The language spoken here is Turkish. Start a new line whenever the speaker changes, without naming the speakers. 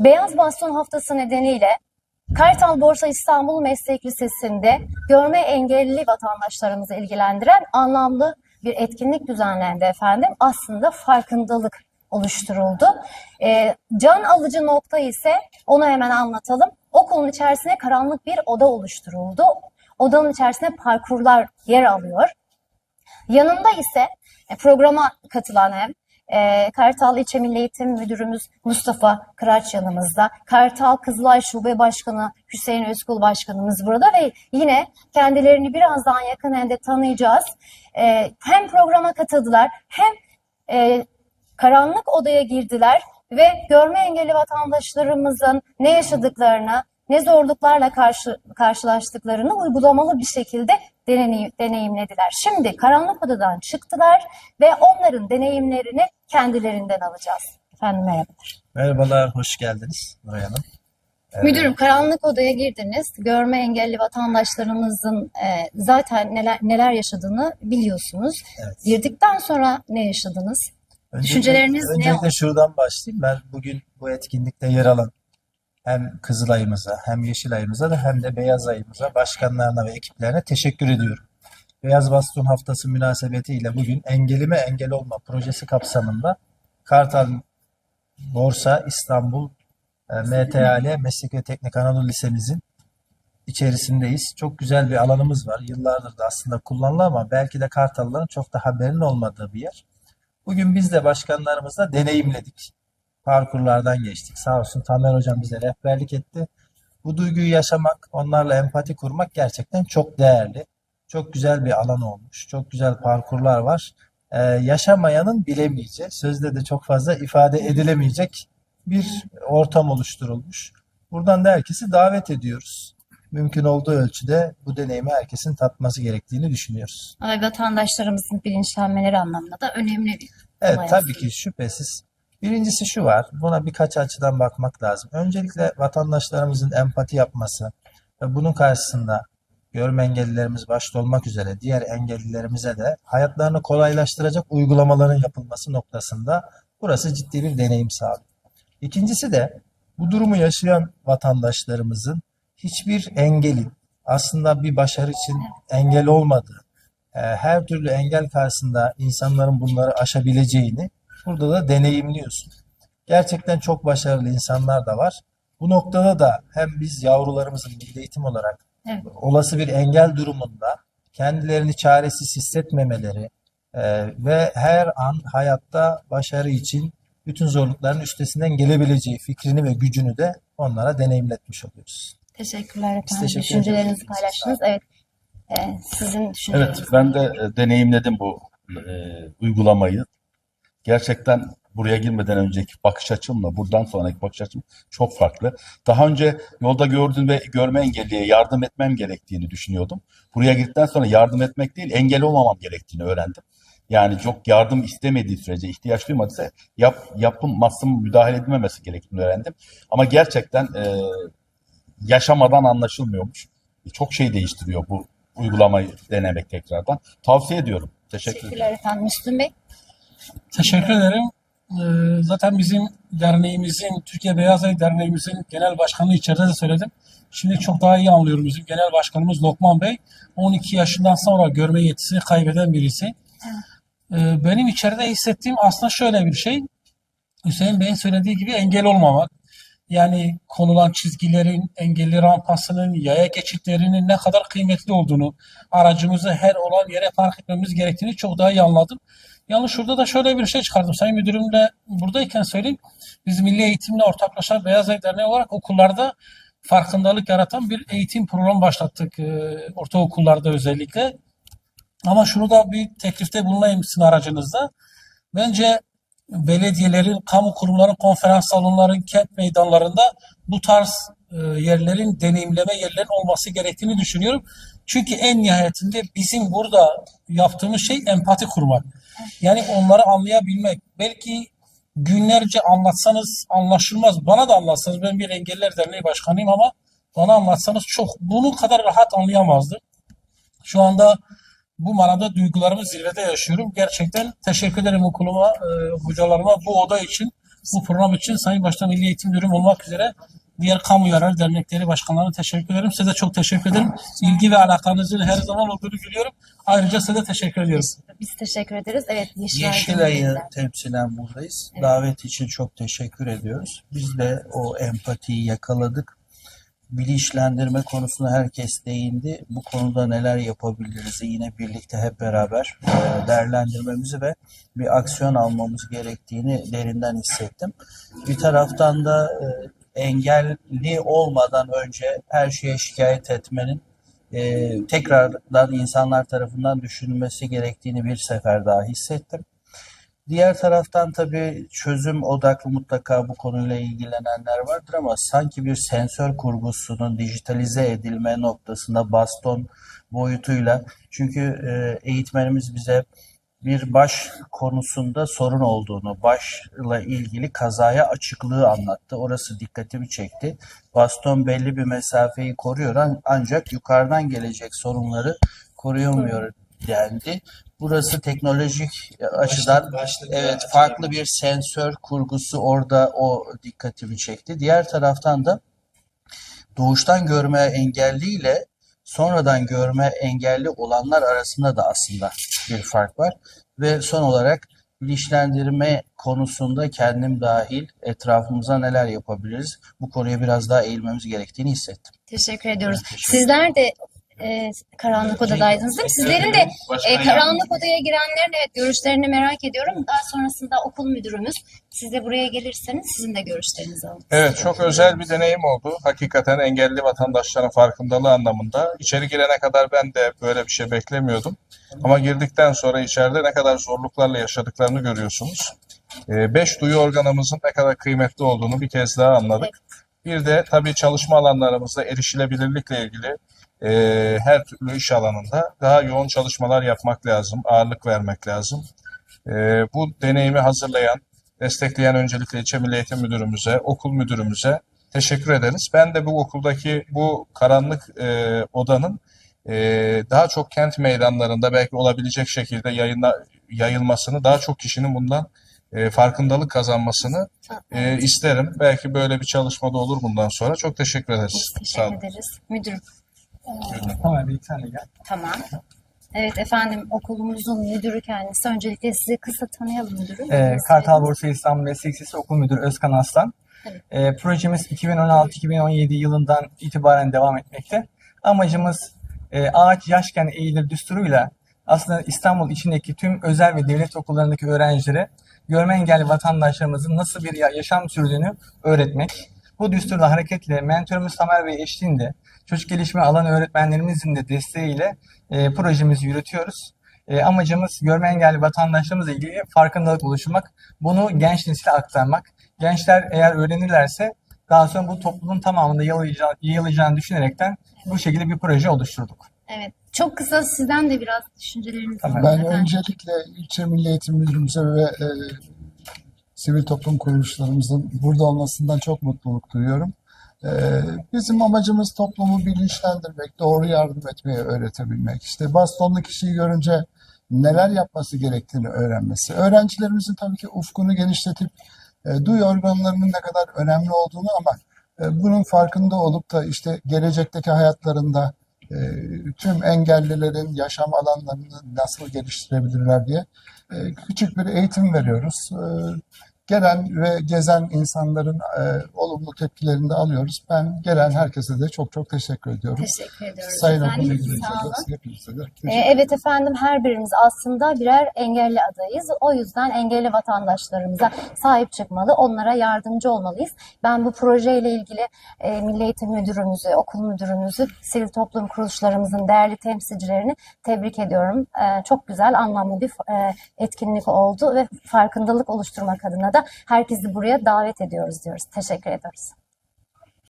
Beyaz Baston Haftası nedeniyle Kartal Borsa İstanbul Meslek Lisesi'nde görme engelli vatandaşlarımızı ilgilendiren anlamlı bir etkinlik düzenlendi efendim. Aslında farkındalık oluşturuldu. Ee, can alıcı nokta ise onu hemen anlatalım. Okulun içerisine karanlık bir oda oluşturuldu. Odanın içerisinde parkurlar yer alıyor. Yanında ise e, programa katılan hem e, Kartal İlçe Milli Eğitim Müdürümüz Mustafa Kıraç yanımızda. Kartal Kızılay Şube Başkanı Hüseyin Özkul Başkanımız burada ve yine kendilerini birazdan yakından tanıyacağız. E, hem programa katıldılar hem e, karanlık odaya girdiler ve görme engelli vatandaşlarımızın ne yaşadıklarını, ne zorluklarla karşı, karşılaştıklarını uygulamalı bir şekilde deneyimlediler. Şimdi karanlık odadan çıktılar ve onların deneyimlerini kendilerinden alacağız. Efendim merhabalar.
Merhabalar, hoş geldiniz Nuray Hanım.
Müdürüm karanlık odaya girdiniz. Görme engelli vatandaşlarımızın e, zaten neler neler yaşadığını biliyorsunuz.
Evet.
Girdikten sonra ne yaşadınız?
Öncelikle-
Düşünceleriniz ne
Öncelikle
oldu?
şuradan başlayayım. Ben bugün bu etkinlikte yer alan hem Kızılay'ımıza hem Yeşilay'ımıza da hem de Beyaz Ay'ımıza, başkanlarına ve ekiplerine teşekkür ediyorum. Beyaz Baston Haftası münasebetiyle bugün Engelime Engel Olma projesi kapsamında Kartal Borsa İstanbul e, MTAL Meslek ve Teknik Anadolu Lisemizin içerisindeyiz. Çok güzel bir alanımız var. Yıllardır da aslında kullanılan ama belki de Kartallıların çok da haberinin olmadığı bir yer. Bugün biz de başkanlarımızla deneyimledik. Parkurlardan geçtik. Sağ olsun Tamer Hocam bize rehberlik etti. Bu duyguyu yaşamak, onlarla empati kurmak gerçekten çok değerli. Çok güzel bir alan olmuş. Çok güzel parkurlar var. Ee, yaşamayanın bilemeyeceği, sözde de çok fazla ifade edilemeyecek bir ortam oluşturulmuş. Buradan da herkesi davet ediyoruz. Mümkün olduğu ölçüde bu deneyimi herkesin tatması gerektiğini düşünüyoruz.
Vatandaşlarımızın bilinçlenmeleri anlamında da önemli bir
Evet tabii ki şüphesiz. Birincisi şu var, buna birkaç açıdan bakmak lazım. Öncelikle vatandaşlarımızın empati yapması ve bunun karşısında görme engellilerimiz başta olmak üzere diğer engellilerimize de hayatlarını kolaylaştıracak uygulamaların yapılması noktasında burası ciddi bir deneyim sağlıyor. İkincisi de bu durumu yaşayan vatandaşlarımızın hiçbir engelin aslında bir başarı için engel olmadığı, e, her türlü engel karşısında insanların bunları aşabileceğini burada da deneyimliyorsun. Gerçekten çok başarılı insanlar da var. Bu noktada da hem biz yavrularımızın milli eğitim olarak
Evet.
olası bir engel durumunda kendilerini çaresiz hissetmemeleri e, ve her an hayatta başarı için bütün zorlukların üstesinden gelebileceği fikrini ve gücünü de onlara deneyimletmiş oluyoruz.
Teşekkürler efendim.
teşekkür
Düşüncelerinizi paylaştınız. Evet. Ee, sizin düşünceleriniz.
Evet, ben de e, deneyimledim bu e, uygulamayı. Gerçekten buraya girmeden önceki bakış açımla buradan sonraki bakış açım çok farklı. Daha önce yolda gördüğüm ve görme engelliye yardım etmem gerektiğini düşünüyordum. Buraya girdikten sonra yardım etmek değil, engel olmamam gerektiğini öğrendim. Yani çok yardım istemediği sürece, ihtiyaç duymadıysa yap, yapılması, müdahale edilmemesi gerektiğini öğrendim. Ama gerçekten e, yaşamadan anlaşılmıyormuş. Çok şey değiştiriyor bu uygulamayı denemek tekrardan. Tavsiye ediyorum. Teşekkür.
Teşekkürler efendim. Müslüm Bey.
Teşekkür ederim. Ee, Zaten bizim derneğimizin, Türkiye Beyaz Ay Derneğimizin genel başkanı içeride de söyledim. Şimdi çok daha iyi anlıyorum. Bizim genel başkanımız Lokman Bey 12 yaşından sonra görme yetisini kaybeden birisi. Ee, Benim içeride hissettiğim aslında şöyle bir şey. Hüseyin Bey'in söylediği gibi engel olmamak. Yani konulan çizgilerin, engelli rampasının, yaya geçitlerinin ne kadar kıymetli olduğunu, aracımızı her olan yere park etmemiz gerektiğini çok daha iyi anladım. Yalnız şurada da şöyle bir şey çıkardım. Sayın Müdürümle buradayken söyleyeyim. Biz Milli Eğitimle ortaklaşa Beyaz Ay Derneği olarak okullarda farkındalık yaratan bir eğitim programı başlattık. e, ortaokullarda özellikle. Ama şunu da bir teklifte bulunayım sizin aracınızda. Bence belediyelerin, kamu kurumların, konferans salonların, kent meydanlarında bu tarz e, yerlerin deneyimleme yerlerin olması gerektiğini düşünüyorum. Çünkü en nihayetinde bizim burada yaptığımız şey empati kurmak. Yani onları anlayabilmek. Belki günlerce anlatsanız anlaşılmaz. Bana da anlatsanız ben bir engeller derneği başkanıyım ama bana anlatsanız çok bunu kadar rahat anlayamazdım. Şu anda bu manada duygularımı zirvede yaşıyorum. Gerçekten teşekkür ederim okuluma, e, hocalarıma bu oda için. Bu program için Sayın Başta Milli Eğitim Müdürüm olmak üzere diğer kamu yararı dernekleri başkanlarına teşekkür ederim. Size de çok teşekkür ederim. İlgi ve alakanızın her zaman olduğunu biliyorum. Ayrıca size de teşekkür ediyorum.
Biz teşekkür ederiz. Evet, Yeşilay
Yeşilay'ı
Cumhuriyeti'nden.
temsilen buradayız.
Evet.
Davet için çok teşekkür ediyoruz. Biz de o empatiyi yakaladık. Bilinçlendirme konusuna herkes değindi. Bu konuda neler yapabiliriz yine birlikte hep beraber e, değerlendirmemizi ve bir aksiyon almamız gerektiğini derinden hissettim. Bir taraftan da e, engelli olmadan önce her şeye şikayet etmenin e, tekrardan insanlar tarafından düşünülmesi gerektiğini bir sefer daha hissettim. Diğer taraftan tabii çözüm odaklı mutlaka bu konuyla ilgilenenler vardır ama sanki bir sensör kurgusunun dijitalize edilme noktasında baston boyutuyla çünkü e, eğitmenimiz bize bir baş konusunda sorun olduğunu, başla ilgili kazaya açıklığı anlattı. Orası dikkatimi çekti. Baston belli bir mesafeyi koruyor an- ancak yukarıdan gelecek sorunları koruyamıyor dendi. Burası teknolojik açıdan evet farklı bir sensör kurgusu orada o dikkatimi çekti. Diğer taraftan da doğuştan görme engelliyle sonradan görme engelli olanlar arasında da aslında bir fark var. Ve son olarak bilinçlendirme konusunda kendim dahil etrafımıza neler yapabiliriz? Bu konuya biraz daha eğilmemiz gerektiğini hissettim.
Teşekkür ediyoruz.
Teşekkür
Sizler de e, karanlık odadaydınız değil mi? Sizlerin de e, karanlık odaya girenlerin evet, görüşlerini merak ediyorum. Daha sonrasında okul müdürümüz siz de buraya gelirseniz sizin de görüşlerinizi alalım.
Evet, çok özel bir deneyim oldu. Hakikaten engelli vatandaşların farkındalığı anlamında. İçeri girene kadar ben de böyle bir şey beklemiyordum. Ama girdikten sonra içeride ne kadar zorluklarla yaşadıklarını görüyorsunuz. Ee, Beş duyu organımızın ne kadar kıymetli olduğunu bir kez daha anladık. Bir de tabii çalışma alanlarımızda erişilebilirlikle ilgili e, her türlü iş alanında daha yoğun çalışmalar yapmak lazım, ağırlık vermek lazım. E, bu deneyimi hazırlayan, destekleyen öncelikle ilçe milli eğitim müdürümüze, okul müdürümüze teşekkür ederiz. Ben de bu okuldaki bu karanlık e, odanın e, daha çok kent meydanlarında belki olabilecek şekilde yayınla, yayılmasını, daha çok kişinin bundan e, farkındalık kazanmasını e, isterim. Belki böyle bir çalışma da olur bundan sonra. Çok teşekkür ederiz.
Biz
Sağ olun.
teşekkür ederiz. Müdürüm.
Tamam bir tane gel.
Tamam. Evet efendim okulumuzun müdürü kendisi. Öncelikle sizi kısa tanıyalım müdürüm.
Ee, Kartal Borsa İstanbul Meslek Lisesi Okul Müdürü Özkan Aslan.
Evet.
Ee, projemiz 2016-2017 yılından itibaren devam etmekte. Amacımız e, ağaç yaşken eğilir düsturuyla aslında İstanbul içindeki tüm özel ve devlet okullarındaki öğrencilere görme engelli vatandaşlarımızın nasıl bir ya- yaşam sürdüğünü öğretmek. Bu düsturla hareketle mentorumuz Tamer Bey eşliğinde çocuk gelişimi alan öğretmenlerimizin de desteğiyle e, projemizi yürütüyoruz. E, amacımız görme engelli vatandaşlarımızla ilgili farkındalık oluşturmak. Bunu genç nesile aktarmak. Gençler eğer öğrenirlerse daha sonra bu toplumun tamamında yayılacağı- yayılacağını düşünerekten bu şekilde bir proje oluşturduk.
Evet. Çok kısa sizden de biraz düşüncelerinizi
Tamam.
Ben
efendim.
öncelikle ilçe Milli Eğitim Müdürümüze ve e, sivil toplum kuruluşlarımızın burada olmasından çok mutluluk duyuyorum. E, bizim amacımız toplumu bilinçlendirmek, doğru yardım etmeyi öğretebilmek. İşte bastonlu kişiyi görünce neler yapması gerektiğini öğrenmesi. Öğrencilerimizin tabii ki ufkunu genişletip e, duyu organlarının ne kadar önemli olduğunu ama e, bunun farkında olup da işte gelecekteki hayatlarında e, tüm engellilerin yaşam alanlarını nasıl geliştirebilirler diye küçük bir eğitim veriyoruz. E, gelen ve gezen insanların e, olumlu tepkilerini de alıyoruz. Ben gelen herkese de çok çok teşekkür ediyorum.
Teşekkür ediyoruz
Sayın
efendim.
de hepinize de teşekkür
Evet efendim her birimiz aslında birer engelli adayız. O yüzden engelli vatandaşlarımıza sahip çıkmalı, onlara yardımcı olmalıyız. Ben bu projeyle ilgili e, Milli Eğitim Müdürümüzü, okul müdürümüzü, sivil toplum kuruluşlarımızın değerli temsilcilerini tebrik ediyorum. E, çok güzel, anlamlı bir e, etkinlik oldu ve farkındalık oluşturmak adına da herkesi buraya davet ediyoruz diyoruz. Teşekkür ediyoruz.